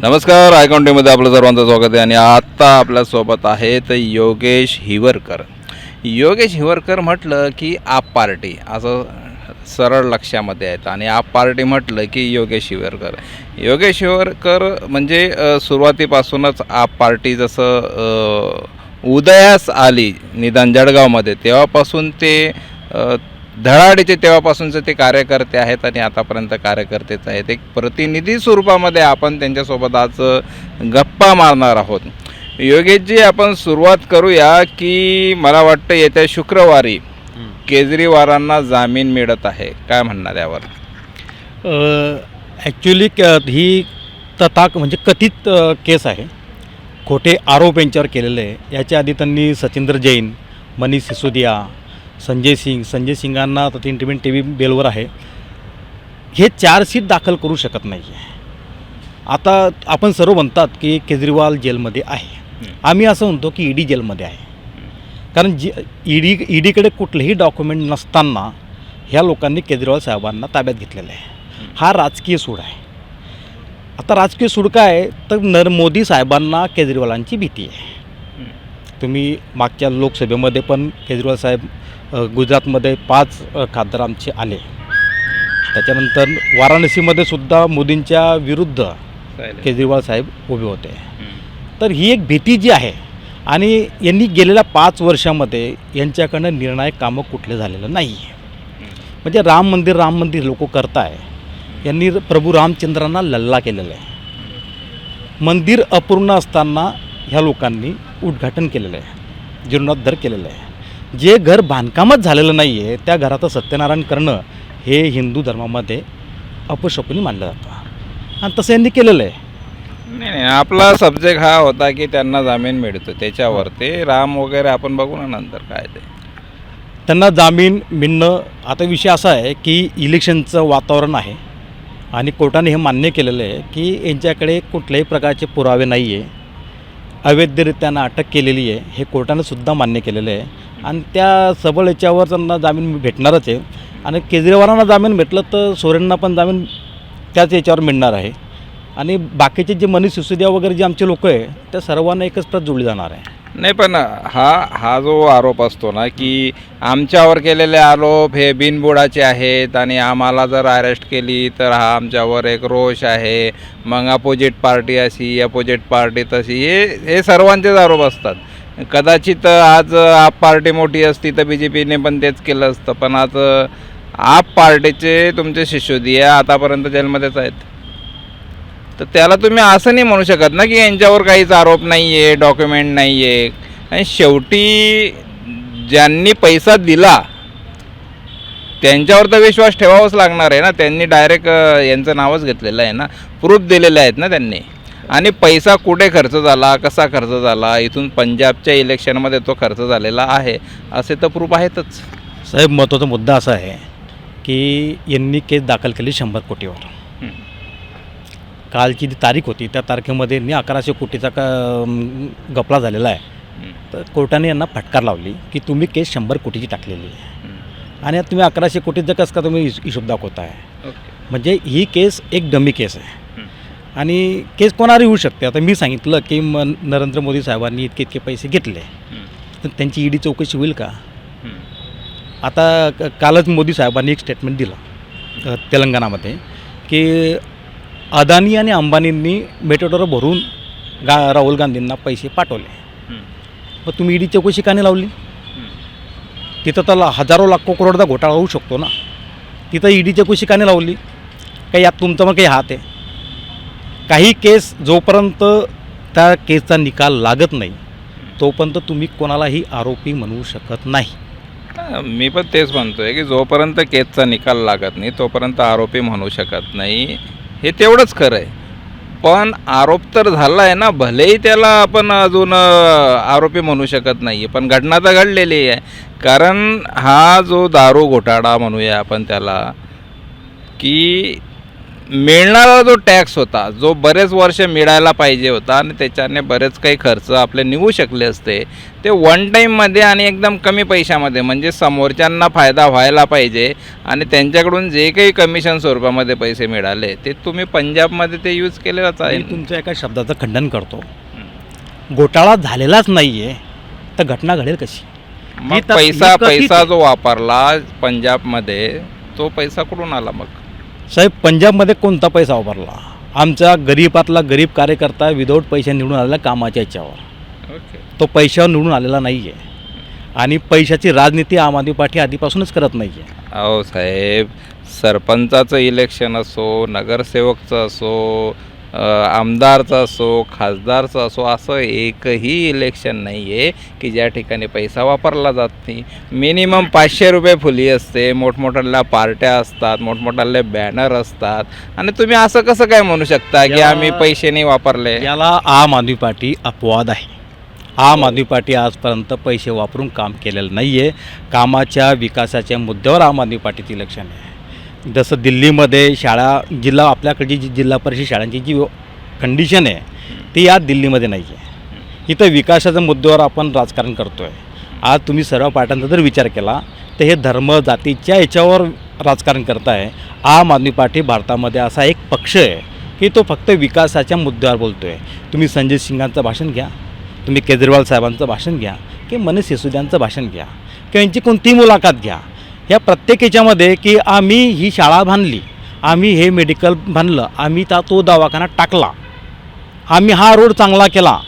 नमस्कार आयकॉन्टीमध्ये आपलं सर्वांचं स्वागत आहे आणि आत्ता आपल्यासोबत आहेत योगेश हिवरकर. योगेश हिवरकर म्हटलं की आप पार्टी असं सरळ लक्षामध्ये आहेत आणि आप पार्टी म्हटलं की योगेश हिवरकर. योगेश हिवरकर म्हणजे सुरुवातीपासूनच आप पार्टी जसं उदयास आली निदान जळगावमध्ये तेव्हापासून ते धडाडीचे तेव्हापासूनचे ते कार्यकर्ते आहेत आणि आतापर्यंत कार्यकर्तेच आहेत. एक प्रतिनिधी स्वरूपामध्ये आपण त्यांच्यासोबत आज गप्पा मारणार आहोत. योगेशजी आपण सुरुवात करूया की मला वाटतं येत्या शुक्रवारी केजरीवालांना जामीन मिळत आहे. काय म्हणणार यावर? ॲक्च्युली ही तथाक म्हणजे कथित केस आहे. खोटे आरोप यांच्यावर केलेले आहे. याच्या आधी त्यांनी सचिंद्र जैन मनीष सिसोदिया संजय सिंग संजय सिंगांना आता तीन टी व्ही बेलवर आहे. हे चार्जशीट दाखल करू शकत नाही आहे आता आपण सर्व म्हणतात की केजरीवाल जेलमध्ये आहे. आम्ही असं म्हणतो की ईडी जेलमध्ये आहे. कारण जी ईडी ईडीकडे कुठलेही डॉक्युमेंट नसताना ह्या लोकांनी केजरीवाल साहेबांना ताब्यात घेतलेलं आहे. हा राजकीय सूड आहे. आता राजकीय सूड काय तर नर मोदी साहेबांना केजरीवालांची भीती आहे. तुम्ही मागच्या लोकसभेमध्ये पण केजरीवाल साहेब गुजरातमध्ये पाच खासदार आमचे आले. त्याच्यानंतर वाराणसीमध्ये सुद्धा मोदींच्या विरुद्ध केजरीवाल साहेब उभे होते. तर ही एक भीती जी आहे आणि यांनी गेलेल्या पाच वर्षामध्ये यांच्याकडनं निर्णायक कामं कुठले झालेलं नाही. म्हणजे राम मंदिर राम मंदिर लोक करताय. यांनी प्रभू रामचंद्रांना लल्ला केलेला आहे. मंदिर अपूर्ण असताना ह्या लोकांनी उद्घाटन केलेलं आहे. जीर्णोद्धार केलेलं आहे. जे घर बांधकामच झालेलं नाही आहे त्या घराचं सत्यनारायण करणं हे हिंदू धर्मामध्ये अपशकुनी मानलं जातं. आणि तसं यांनी केलेलं आहे. नाही नाही आपला सब्जेक्ट हा होता की त्यांना जामीन मिळतो. त्याच्यावर ते राम वगैरे आपण बघू ना नंतर काय ते. त्यांना जामीन मिळणं आता विषय असा आहे की इलेक्शनचं वातावरण आहे. आणि कोर्टाने हे मान्य केलेलं आहे की यांच्याकडे कुठल्याही प्रकारचे पुरावे नाही आहे अवैधरित्यानं अटक केलेली आहे हे कोर्टानं सुद्धा मान्य केलेलं आहे. आणि त्या सबळ याच्यावर त्यांना जामीन भेटणारच आहे. आणि केजरीवालांना जामीन भेटलं तर सोरेंना पण जामीन त्याच याच्यावर मिळणार आहे. आणि बाकीचे जे मनीष सिसोदिया वगैरे जे आमचे लोक आहे त्या सर्वांना एकच प्रत जोडली जाणार आहे. नाही पण हा हा जो आरोप असतो ना की आमच्यावर केलेले आरोप हे बिनबुडाचे आहेत आणि आम्हाला जर अरेस्ट केली तर हा आमच्यावर एक रोष आहे. मग अपोजिट पार्टी अशी अपोजिट पार्टी तशी हे हे सर्वांचेच आरोप असतात. कदाचित आज आप पार्टी मोठी असती तर बी जे पीने पण तेच केलं असतं. पण आज आप पार्टीचे तुमचे शिष्योदिया आतापर्यंत जेलमध्येच आहेत. तर त्याला तुम्ही असं नाही म्हणू शकत ना की यांच्यावर काहीच आरोप नाही आहे डॉक्युमेंट नाही आहे आणि शेवटी ज्यांनी पैसा दिला त्यांच्यावर तर विश्वास ठेवावाच लागणार आहे ना. त्यांनी डायरेक्ट यांचं नावच घेतलेलं आहे ना. प्रूफ दिलेले आहेत ना त्यांनी. आणि पैसा कुठे खर्च झाला कसा खर्च झाला इथून पंजाबच्या इलेक्शनमध्ये तो खर्च झालेला आहे असे तर प्रूफ आहेतच साहेब महत्त्वाचा मुद्दा असा आहे की यांनी केस दाखल केली शंभर कोटीवर. कालची जी तारीख होती त्या तारखेमध्ये यांनी अकराशे कोटीचा का गपला झालेला आहे. तर कोर्टाने यांना फटकार लावली की तुम्ही केस शंभर कोटीची टाकलेली आहे. आणि आता तुम्ही अकराशे कोटीचं कसं का तुम्ही हिश- हिशोब दाखवताय म्हणजे ही केस एक डमी केस आहे. आणि केस कोणावर होऊ शकते आता मी सांगितलं की म नरेंद्र मोदी साहेबांनी इतके इतके पैसे घेतले. तर त्यांची ईडी चौकशी होईल का. आता क- कालच मोदी साहेबांनी एक स्टेटमेंट दिलं अ, तेलंगणामध्ये की अदानी आणि अंबानींनी मेटेडोर भरून गा राहुल गांधींना पैसे पाठवले. मग तुम्ही ईडी चौकशी का नाही लावली. तिथं तर हजारो लाखो करोडचा घोटाळा होऊ शकतो ना तिथं ईडी चौकशी का नाही लावली काही यात तुमचा मग काही हात आहे काही केस जोपर्यंत त्या केसचा निकाल लागत नाही तोपर्यंत तुम्ही कोणालाही आरोपी म्हणू शकत नाही. मी पण तेच म्हणतोय की जोपर्यंत केसचा निकाल लागत नाही तोपर्यंत आरोपी म्हणू शकत नाही. हे तेवढंच खरं आहे. पण आरोप तर झाला आहे ना भलेही त्याला आपण अजून आरोपी म्हणू शकत नाही आहे पण घटना तर घडलेली आहे. कारण हा जो दारू घोटाळा म्हणूया आपण त्याला की मिळणारा जो टॅक्स होता जो बरेच वर्ष मिळायला पाहिजे होता आणि त्याच्याने बरेच काही खर्च आपले निघू शकले असते ते वन टाईममध्ये आणि एकदम कमी पैशामध्ये म्हणजे समोरच्यांना फायदा व्हायला पाहिजे आणि त्यांच्याकडून जे काही कमिशन स्वरूपामध्ये पैसे मिळाले ते तुम्ही पंजाबमध्ये ते यूज केलेलंच आहे. तुमच्या एका शब्दाचं खंडन करतो. घोटाळा झालेलाच नाही आहे तर घटना घडेल कशी? मग पैसा पैसा. जो वापरला पंजाबमध्ये तो पैसा कुठून आला मग? साहेब पंजाबमध्ये कोणता पैसा वापरला? आमच्या गरीबातला गरीब कार्यकर्ता विदाऊट पैसे निवडून आलेला कामाच्या याच्यावर. ओके तो पैशावर निवडून आलेला नाही आहे आणि पैशाची राजनीती आम आदमी पार्टी आधीपासूनच करत नाही आहे अहो साहेब सरपंचाचं इलेक्शन असो नगरसेवकचं असो आमदारचं असो खासदारचं असो असं एकही इलेक्शन नाही आहे की ज्या ठिकाणी पैसा वापरला जात नाही. मिनिमम पाचशे रुपये फुली असते. मोठमोठ्याल्या पार्ट्या असतात मोठमोठ्याले बॅनर असतात. आणि तुम्ही असं कसं काय म्हणू शकता की आम्ही पैसे नाही वापरले? याला आम आदमी पार्टी अपवाद आहे. आम आदमी पार्टी आजपर्यंत पैसे वापरून काम केलेलं नाही आहे कामाच्या विकासाच्या मुद्द्यावर आम आदमी पार्टीचं इलेक्शन आहे. जसं दिल्लीमध्ये शाळा जिल्हा आपल्याकडची जी जिल्हा परिषद शाळांची जी कंडिशन आहे ती या दिल्लीमध्ये नाही आहे इथं विकासाच्या मुद्द्यावर आपण राजकारण करतो आहे आज तुम्ही सर्व पार्ट्यांचा जर विचार केला तर हे धर्म जातीच्या याच्यावर राजकारण करत आहे आम आदमी पार्टी भारतामध्ये असा एक पक्ष आहे की तो फक्त विकासाच्या मुद्द्यावर बोलतो आहे तुम्ही संजय सिंगांचं भाषण घ्या तुम्ही केजरीवाल साहेबांचं भाषण घ्या की मनीष सिसोदियांचं भाषण घ्या किंवा यांची कोणतीही मुलाखत घ्या. या प्रत्येक याच्यामध्ये की आम्ही ही शाळा बांधली आम्ही हे मेडिकल बांधलं आम्ही त्या तो दवाखाना टाकला. आम्ही हा रोड चांगला केला.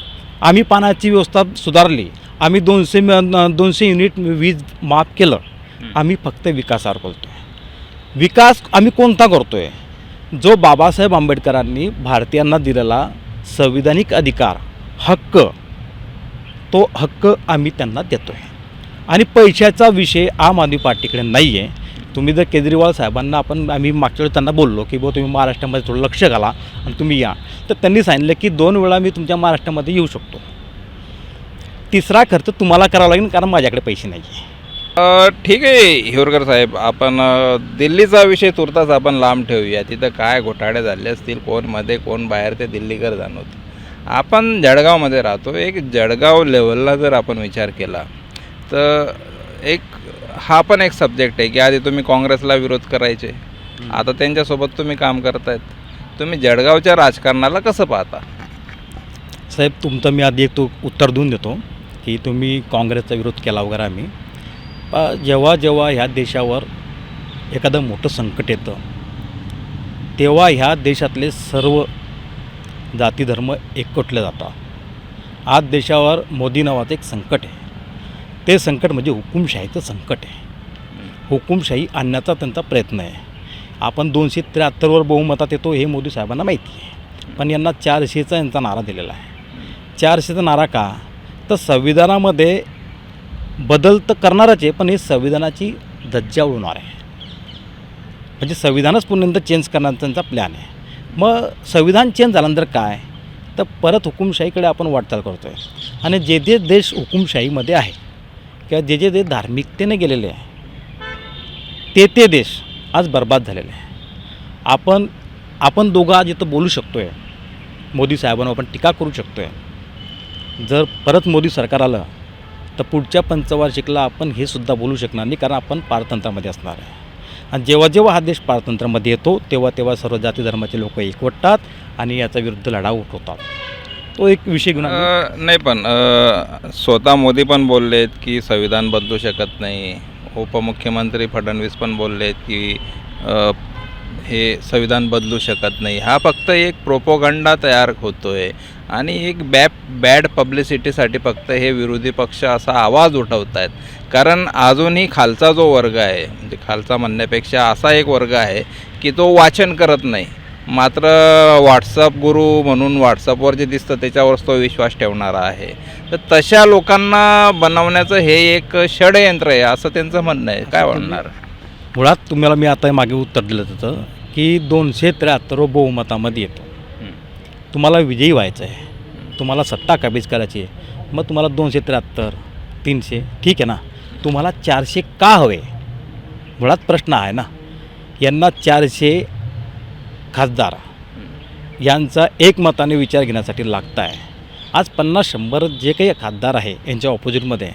आम्ही पाण्याची व्यवस्था सुधारली. आम्ही दोनशे म- दोनशे युनिट वीज माफ केलं. आम्ही फक्त विकासावर बोलतो आहे विकास आम्ही कोणता करतो आहे जो बाबासाहेब आंबेडकरांनी भारतीयांना दिलेला संविधानिक अधिकार हक्क तो हक्क आम्ही त्यांना देतो आहे आणि पैशाचा विषय आम आदमी पार्टीकडे नाही आहे तुम्ही जर केजरीवाल साहेबांना आपण आम्ही मागच्या वेळी त्यांना बोललो की बो तुम्ही महाराष्ट्रामध्ये थोडं लक्ष घाला आणि तुम्ही या. तर त्यांनी सांगितलं की दोन वेळा मी तुमच्या महाराष्ट्रामध्ये येऊ शकतो. तिसरा खर्च तुम्हाला करावा लागेल कारण माझ्याकडे पैसे नाही आहे ठीक आहे हिवरकर साहेब. आपण दिल्लीचा विषय तुर्तास आपण लांब ठेवूया. तिथं काय घोटाळे झाले असतील कोणमध्ये कोण बाहेर ते दिल्लीकर जाणवते आपण जळगावमध्ये राहतो. एक जळगाव लेवलला जर आपण विचार केला तर एक हा पण एक सब्जेक्ट आहे की आधी तुम्ही काँग्रेसला विरोध करायचे. आता त्यांच्यासोबत तुम्ही काम करतायत. तुम्ही जळगावच्या राजकारणाला कसं पाहता? साहेब तुमचं मी आधी एक तो उत्तर देऊन देतो की तुम्ही काँग्रेसचा विरोध केला वगैरे आम्ही. जेव्हा जेव्हा ह्या देशावर एखादं मोठं संकट येतं तेव्हा ह्या देशातले सर्व जाती धर्म एकवटले जातात. आज देशावर मोदी नावाचं एक संकट आहे. ते संकट म्हणजे हुकुमशाहीचं संकट आहे. हुकुमशाही आणण्याचा त्यांचा प्रयत्न आहे. आपण दोनशे त्र्याहत्तरवर बहुमतात येतो हे मोदी साहेबांना माहिती आहे. पण यांना चारशेचा यांचा नारा दिलेला आहे. चारशेचा नारा का? तर संविधानामध्ये बदल तर करणारच आहे पण हे संविधानाची धज्जा उडवणार आहे. म्हणजे संविधानच पुन्हा चेंज करण्याचा त्यांचा प्लॅन आहे. मग संविधान चेंज झाल्यानंतर काय? तर परत हुकुमशाहीकडे आपण वाटचाल करतो आहे आणि जे जे देश हुकुमशाहीमध्ये आहे किंवा जे जे देश धार्मिकतेने गेलेले आहे ते ते देश आज बर्बाद झालेले आहे. आपण आपण दोघं आज इथं बोलू शकतो आहे मोदी साहेबांवर आपण टीका करू शकतो आहे जर परत मोदी सरकार आलं तर पुढच्या पंचवार्षिकला आपण हे सुद्धा बोलू शकणार नाही कारण आपण पारतंत्रामध्ये असणार आहे. आणि जेव्हा जेव्हा हा देश पारतंत्र्यामध्ये येतो तेव्हा तेव्हा सर्व जाती धर्माचे लोक एकवटतात आणि याचा विरुद्ध लढा उठवतात. तो एक विषय घेऊन अ, नाही पण अ, स्वतः मोदी पण बोललेत की संविधान बदलू शकत नाही. उपमुख्यमंत्री फडणवीस पण बोललेत की अ, हे संविधान बदलू शकत नाही. हा फक्त एक प्रोपोगंडा तयार होतोय. आणि एक बॅप बॅड पब्लिसिटीसाठी फक्त हे विरोधी पक्ष असा आवाज उठवत आहेत कारण अजूनही खालचा जो वर्ग आहे म्हणजे खालचा म्हणण्यापेक्षा असा एक वर्ग आहे की तो वाचन करत नाही. मात्र व्हॉट्सअप गुरु म्हणून व्हॉट्सअपवर जे दिसतं त्याच्यावरच तो विश्वास ठेवणारा आहे. तर तशा लोकांना बनवण्याचं हे एक षडयंत्र आहे असं त्यांचं म्हणणं आहे. काय म्हणणार मुळात तुम्हाला मी आता मागे उत्तर दिलं होतं की दोनशे त्र्याहत्तर बहुमतामध्ये येतो. तुम्हाला विजयी व्हायचं आहे. तुम्हाला सत्ता काबीज करायची आहे. मग तुम्हाला दोनशे त्र्याहत्तर तीनशे ठीक आहे ना? तुम्हाला चारशे का हवे? मुळात प्रश्न आहे ना? यांना चारशे खासदार यांचा एकमताने विचार घेण्यासाठी लागत आहे आज पन्नास शंभर जे काही खासदार आहे यांच्या ऑपोजिटमध्ये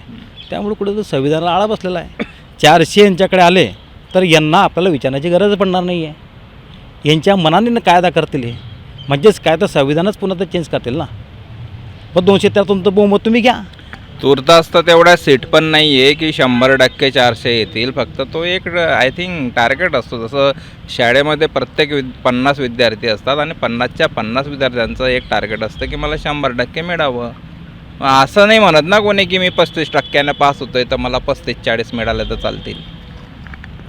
त्यामुळे कुठे तर संविधानाला आळा बसलेला आहे. चारशे यांच्याकडे आले तर यांना आपल्याला विचारण्याची गरज पडणार नाही आहे यांच्या मनाने कायदा करतील हे? म्हणजेच काय तर संविधानच पुन्हा तर चेंज करतील ना? पण दोनशे त्यातून तर बहुमत तुम्ही घ्या. तुर्तास तर तेवढ्या सीट पण नाही आहे की शंभर टक्के चारशे येतील. फक्त तो एक आय थिंक टार्गेट असतो. जसं शाळेमध्ये प्रत्येक विद पन्नास विद्यार्थी असतात आणि पन्नासच्या पन्नास विद्यार्थ्यांचं एक टार्गेट असतं की मला शंभर टक्के मिळावं. असं नाही म्हणत ना कोणी की मी पस्तीस टक्क्यानं पास होतो आहे तर मला पस्तीस चाळीस मिळाले तर चालतील.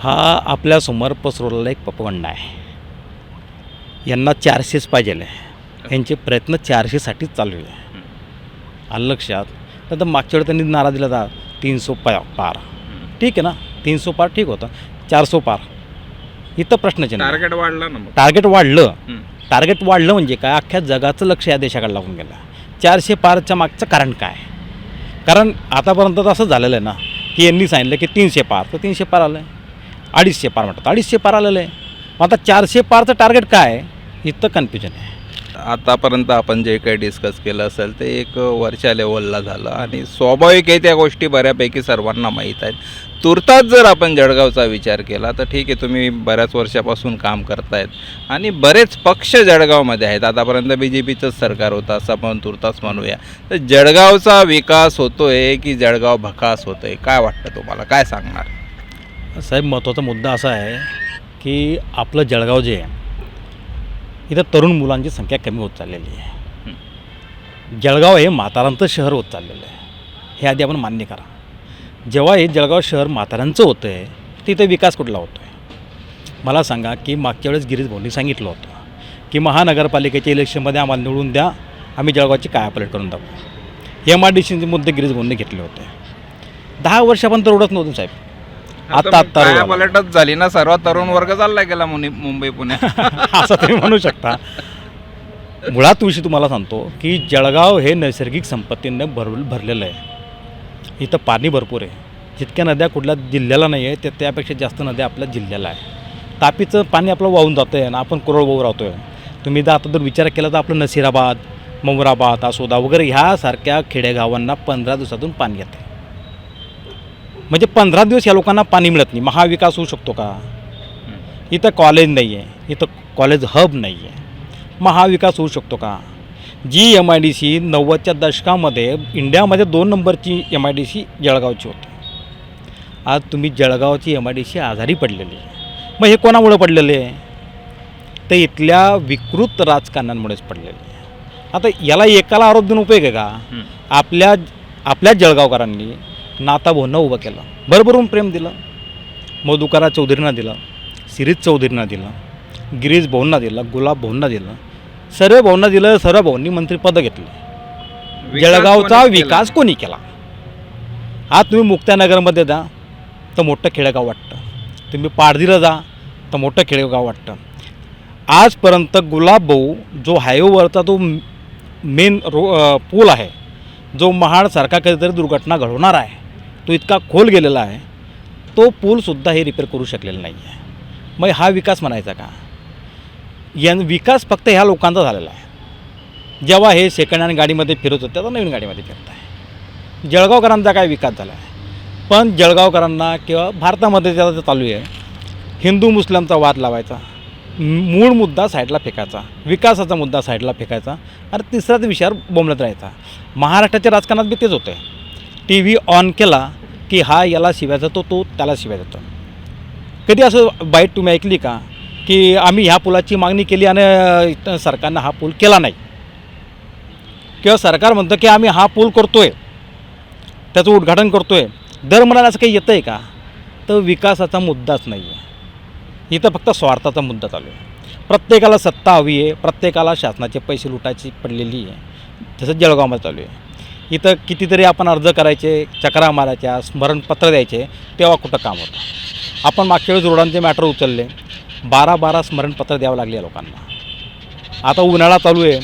हा आपल्यासमोर पसरवलेला एक पपगंडा आहे. यांना चारशेच पाहिजे यांचे प्रयत्न चारशेसाठीच चालू आहे. आलं लक्षात? तर मागच्या वेळी त्यांनी नारा दिला होता तीनशे पा पार. ठीक आहे ना? तीनशे पार ठीक होतं. चारशे पार. इथं प्रश्नच नाही टार्गेट वाढला ना टार्गेट वाढलं. टार्गेट वाढलं म्हणजे काय? अख्ख्या जगाचं लक्ष या देशाकडे लागून गेलं. चारशे पारच्या मागचं कारण काय? कारण आतापर्यंत तर असं झालेलं आहे ना की यांनी सांगितलं की तीनशे पार. तर तीनशे पार आलं आहे अडीचशे पार म्हणतात. अडीचशे पार आलेलं आहे. मग आता चारशे पारचं टार्गेट काय? इथं कन्फ्युजन आहे. आतापर्यंत आपण जे काही डिस्कस केलं असेल ते एक वरच्या लेवलला झालं. आणि स्वाभाविक आहे त्या गोष्टी बऱ्यापैकी सर्वांना माहीत आहेत. तुर्तास जर आपण जळगावचा विचार केला तर ठीक आहे तुम्ही बऱ्याच वर्षापासून काम करतायत. आणि बरेच पक्ष जळगावमध्ये आहेत. आतापर्यंत बी जे पीचंच सरकार होतं असं आपण तुर्तास म्हणूया. तर जळगावचा विकास होतो आहे की जळगाव भकास होतोय? काय वाटतं तुम्हाला? काय सांगणार? साहेब महत्त्वाचा मुद्दा असा आहे की आपलं जळगाव जे आहे इथं तरुण मुलांची संख्या कमी होत चाललेली आहे. जळगाव हे म्हातारांचं शहर होत चाललेलं आहे. हे आधी आपण मान्य करा. जेव्हा हे जळगाव शहर म्हातारांचं होतं आहे तिथे विकास कुठला होतो आहे मला सांगा की मागच्या वेळेस गिरीश भाऊंनी सांगितलं होतं की महानगरपालिकेच्या इलेक्शनमध्ये आम्हाला निवडून द्या आम्ही जळगावची कायापलट करून दाखवू एम आर डी सीचे मुद्दे गिरीश भाऊंनी घेतले होते. दहा वर्षापर्यंत रोडच नव्हतं साहेब. आता. पलटच झाली ना सर्वात तरुण वर्ग चालला गेला मुंबई पुण्यात असं तुम्ही म्हणू शकता. मुळात विषयी तुम्हाला सांगतो की जळगाव हे नैसर्गिक संपत्तीनं भर भरलेलं आहे. इथं पाणी भरपूर आहे. जितक्या नद्या कुठल्या जिल्ह्याला नाही आहे ते त्यापेक्षा जास्त नद्या आपल्या जिल्ह्याला आहे. तापीचं पाणी आपलं वाहून जातं आहे आणि आपण कोरडवाहू राहतो आहे तुम्ही जर आता जर विचार केला तर आपलं नसीराबाद ममुराबाद आसोदा वगैरे ह्यासारख्या खेडेगावांना पंधरा दिवसातून पाणी येते म्हणजे पंधरा दिवस या लोकांना पाणी मिळत नाही. महाविकास होऊ शकतो का? इथं कॉलेज नाही आहे इथं कॉलेज हब नाही आहे महाविकास होऊ शकतो का? जी एम आय डी सी नव्वदच्या दशकामध्ये इंडियामध्ये दोन नंबरची एम आय डी सी जळगावची होती. आज तुम्ही जळगावची एम आय डी सी आजारी पडलेली आहे. मग हे कोणामुळे पडलेले आहे? ते इथल्या विकृत राजकारणांमुळेच पडलेले आता याला एकाला आरोप देऊन उपयोग आहे का? आपल्या आपल्या जळगावकरांनी नाता भाऊंना उभं केलं. भरभरून प्रेम दिलं. मधुकरा चौधरींना दिलं. सिरीज चौधरींना दिलं. गिरीश भाऊंना दिलं. गुलाब भाऊंना दिलं. सर्व भाऊंना दिलं. सर्व भाऊंनी मंत्रिपद घेतलं. जळगावचा विकास कोणी केला? आज तुम्ही मुक्त्यानगरमध्ये जा तर मोठं खेडेगाव वाटतं. तुम्ही पाडदीला जा तर मोठं खेडेगाव वाटतं. आजपर्यंत गुलाब भाऊ जो हायवेवरचा तो मेन रो पूल आहे जो महाडसारखा कधीतरी दुर्घटना घडवणार आहे. तो इतका खोल गेलेला आहे तो पूलसुद्धा हे रिपेअर करू शकलेला नाही आहे मग हा विकास म्हणायचा का? यां विकास फक्त ह्या लोकांचा झालेला आहे. जेव्हा हे सेकंड हँड गाडीमध्ये फिरत होते आता नवीन गाडीमध्ये फिरत आहे. जळगावकरांचा काय विकास झाला आहे पण जळगावकरांना किंवा भारतामध्ये त्याचा चालू आहे हिंदू मुस्लिमचा वाद लावायचा मूळ मुद्दा साईडला फेकायचा विकासाचा मुद्दा साईडला फेकायचा आणि तिसऱ्याच विषयावर बोंबलत राहायचा. महाराष्ट्राच्या राजकारणात बी तेच होतं आहे टी व्ही ऑन केला की हा याला शिव्या जातो तो त्याला शिव्या जातो. कधी असं बाईट तुम्ही ऐकली का की आम्ही ह्या पुलाची मागणी केली आणि सरकारनं हा पूल केला नाही? किंवा सरकार म्हणतं की आम्ही हा पूल करतो आहे त्याचं उद्घाटन करतो आहे दर म्हणाला असं काही येतं आहे का? तर विकासाचा मुद्दाच नाही आहे इथं फक्त स्वार्थाचा मुद्दा चालू आहे. प्रत्येकाला सत्ता हवी आहे प्रत्येकाला शासनाचे पैसे लुटायची पडलेली आहे. जसं जळगावमध्ये चालू आहे. इथं कितीतरी आपण अर्ज करायचे चक्रा मारायच्या स्मरणपत्र द्यायचे तेव्हा कुठं काम होतं? आपण मागच्या वेळेस रोडांचे मॅटर उचलले. बारा बारा स्मरणपत्र द्यावं लागले लोकांना. आता उन्हाळा चालू आहे.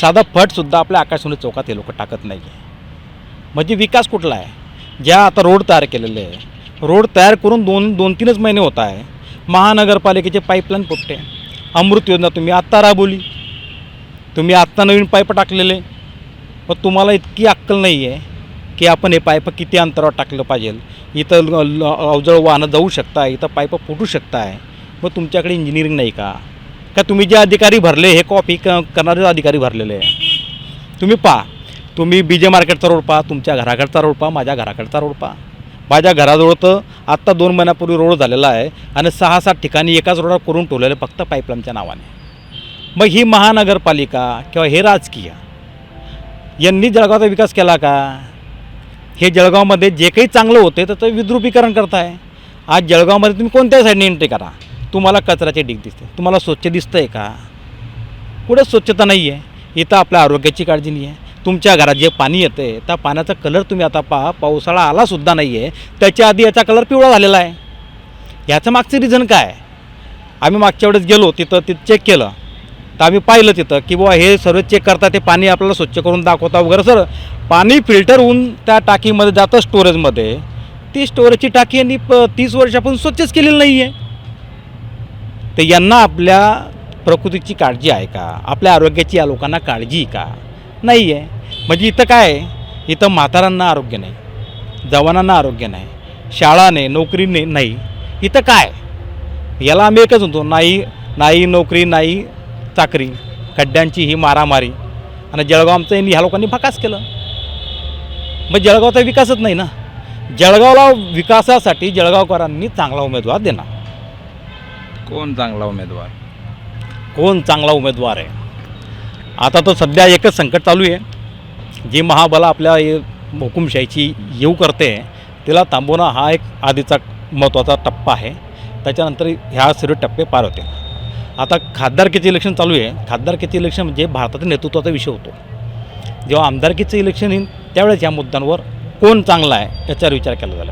साधा फटसुद्धा आपल्या आकाशवाणी चौकात हे लोक टाकत नाही आहे म्हणजे विकास कुठला आहे? ज्या आता रोड तयार केलेले आहे. रोड तयार करून दोन दोन तीनच महिने होत आहे. महानगरपालिकेचे पाईपलाईन फुटते. अमृत योजना तुम्ही आत्ता राबवली. तुम्ही आत्ता नवीन पाईप टाकलेले. पण तुम्हाला इतकी अक्कल नाही आहे की आपण हे पाईप किती अंतरावर टाकलं पाहिजे. इथं ल- ल- वाहनं जाऊ शकता इथं पाईप फुटू शकताय मग तुमच्याकडे इंजिनिअरिंग नाही का? का तुम्ही जे अधिकारी भरले हे कॉपी क करणारे अधिकारी भरलेले आहे? तुम्ही पहा. तुम्ही बी जे मार्केटचा रोड पहा तुमच्या घराकडचा रोड पहा माझ्या घराकडचा रोड पहा. माझ्या घराजवळ तर आत्ता दोन महिन्यापूर्वी रोड झालेला आहे आणि सहा सात ठिकाणी एकाच रोडावर करून ठेवलेलं फक्त पाईपलाईनच्या नावाने. मग ही महानगरपालिका किंवा हे राजकीय यांनी जळगावचा विकास केला का? हे जळगावमध्ये जे काही चांगलं होते त्याचं विद्रुपीकरण करताय. आज जळगावमध्ये तुम्ही कोणत्या साईडने एंट्री करा? तुम्हाला कचऱ्याचे डिग दिसते. तुम्हाला स्वच्छ दिसतं आहे का? कुठं स्वच्छता नाही आहे इथं आपल्या आरोग्याची काळजी नाही आहे तुमच्या घरात जे पाणी येतं आहे त्या पाण्याचा कलर तुम्ही आता पहा. पावसाळा आलासुद्धा नाही आहे त्याच्या आधी याचा कलर पिवळा झालेला आहे. ह्याचं मागचं रिझन काय? आहे? आम्ही मागच्या वेळेस गेलो तिथं तिथं चेक केलं. तर आम्ही पाहिलं तिथं की बुवा हे सर्व चेक करता ते पाणी आपल्याला स्वच्छ करून दाखवता वगैरे. सर पाणी फिल्टर होऊन त्या टाकीमध्ये जातं स्टोरेजमध्ये ती स्टोरेजची टाकी यांनी प तीस वर्षापासून स्वच्छच केलेली नाही आहे तर यांना आपल्या प्रकृतीची काळजी आहे का? आपल्या आरोग्याची या लोकांना काळजी का? नाही आहे म्हणजे इथं काय? आहे इथं म्हातारांना आरोग्य नाही जवानांना आरोग्य नाही शाळा नाही नोकरी नाही नाही. इथं काय? याला आम्ही एकच म्हणतो नाही नाही नोकरी नाही चाकरी खड्ड्यांची ही मारामारी. आणि जळगाव आमचं यांनी ह्या लोकांनी भकास केलं. मग जळगावचा विकासच नाही ना. जळगावला विकासासाठी जळगावकरांनी चांगला उमेदवार देणार. कोण चांगला उमेदवार? कोण चांगला उमेदवार आहे? आता तो सध्या एकच संकट चालू आहे. जी महाबला आपल्या हुकुमशाहीची येऊ करते तिला थांबवणं हा एक आधीचा महत्त्वाचा टप्पा आहे. त्याच्यानंतर ह्या सर्व टप्पे पार होते आता खासदारकीचं इलेक्शन चालू आहे? खासदारकीचं इलेक्शन म्हणजे भारताच्या नेतृत्वाचा विषय होतो. जेव्हा आमदारकीचं इलेक्शन येईल त्यावेळेस या मुद्द्यांवर कोण चांगला आहे याच्यावर विचार केला जाईल.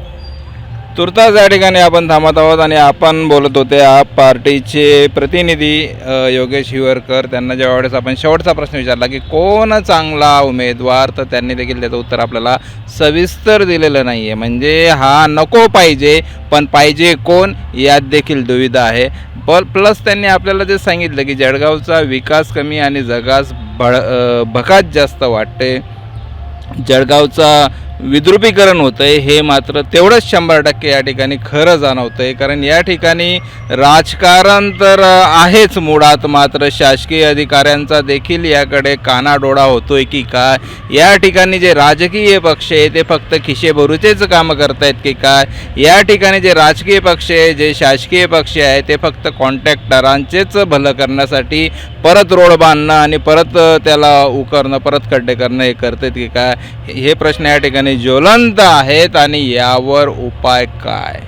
तुर्तास या ठिकाणी आपण थांबत आहोत आणि आपण बोलत होते आप पार्टीचे प्रतिनिधी योगेश हिवरकर. त्यांना ज्या वेळेस आपण शेवटचा प्रश्न विचारला की कोण चांगला उमेदवार तर त्यांनी देखील त्याचं उत्तर आपल्याला सविस्तर दिलेलं नाही आहे म्हणजे हा नको पाहिजे पण पाहिजे कोण यात देखील दुविधा आहे. प प्लस त्यांनी आपल्याला जे सांगितलं की जळगावचा विकास कमी आणि जगास भड अ, भकास जास्त वाटते. जळगावचा विद्रुपीकरण होतं आहे हे मात्र तेवढंच शंभर टक्के या ठिकाणी खरं जाणवतं आहे कारण या ठिकाणी राजकारण तर आहेच मुळात मात्र शासकीय अधिकाऱ्यांचा देखील याकडे कानाडोळा आहे की काय? या ठिकाणी जे राजकीय पक्ष आहे ते फक्त खिशेभरूचेच कामं करत आहेत की काय? या ठिकाणी जे राजकीय पक्ष आहे जे शासकीय पक्ष आहे ते फक्त कॉन्ट्रॅक्टरांचेच भलं करण्यासाठी परत रोड बांधणं आणि परत त्याला उकरणं परत खड्डे करणं हे करतात की काय? हे प्रश्न या ठिकाणी आणि ज्वलंत आहेत आणि यावर उपाय काय?